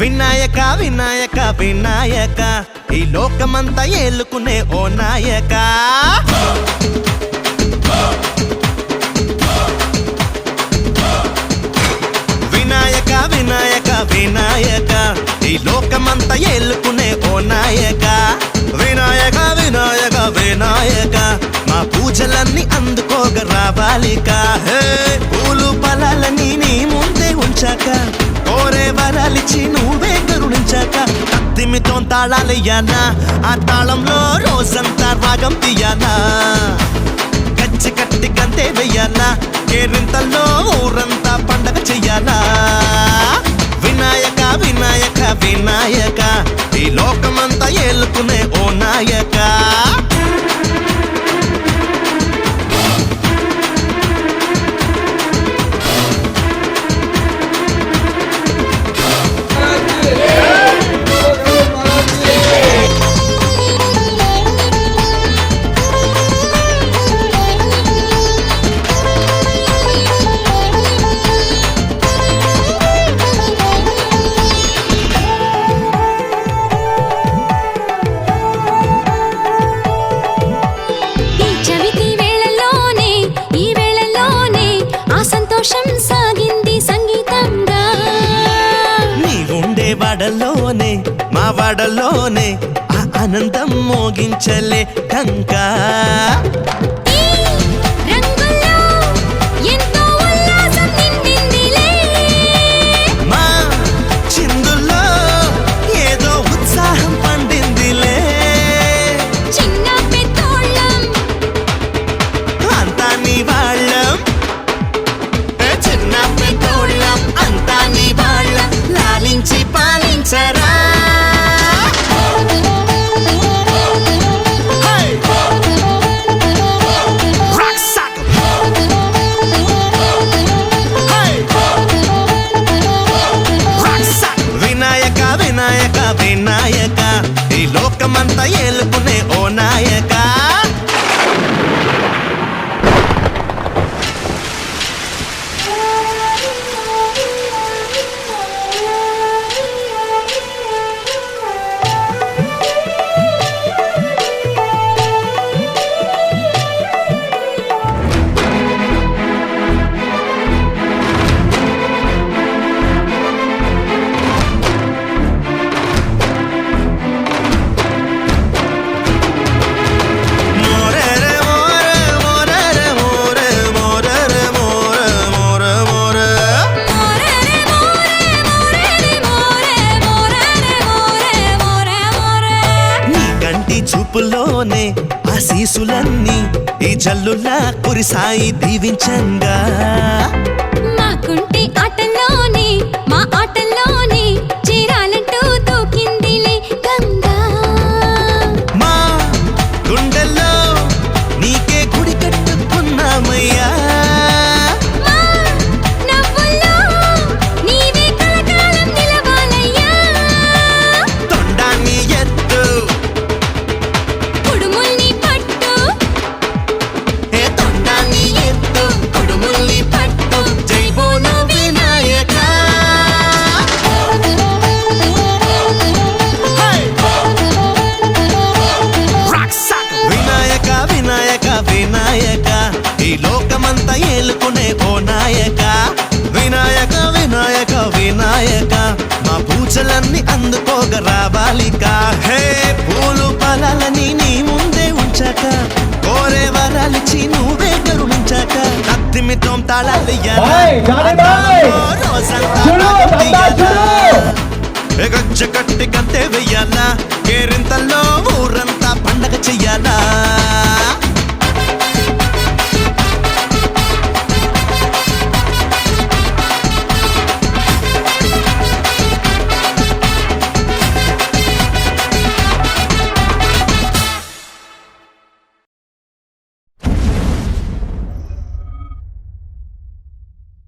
వినాయక వినాయక వినాయక. ఈ లోకమంతా ఏలుకునే ఓ నాయక. వినాయక వినాయక వినాయక. ఈ లోకమంతా ఏలుకునే ఓ నాయక. వినాయక వినాయక వినాయక. మా పూజలన్నీ అందుకోగ రావాలిక. హే పూలు ఫలాలని నీ ముందే ఉంచాక. కోరే వరాలిచ్చి నువ్వు తాళాలయ్యానా ఆ తాళంలో రోజంతా రాగం తీయానా కచ్చి కట్టి గంతే వెయ్యానా కేరింతల్లో ఊరంతా పండగ చెయ్యాలా. వినాయక వినాయక వినాయక. ఈ లోకమంతా ఏలుకునే ఓ వడలోనే మా వడలోనే ఆ ఆనందం మోగించలే టంకా వినాయక. ఈ లోకమంతా ఏలుకునే ఓ చూపులోనే ఆశీసులన్నీ ఈ జల్లులా కురిసాయి దీవించంగా. వినాయక మా పూజలన్నీ అందుకోగ రావాలిక. హే పూలు ఫలాలని నీ ముందే ఉంచాక కోరే వరాలిచ్చి నువ్వే కరుణించాక. కత్తిమితో? చూడు! గజ్జ కట్టి గంతే వెయ్యాలా కేరింతల్లో ఊరంతా పండగ చెయ్యాలా?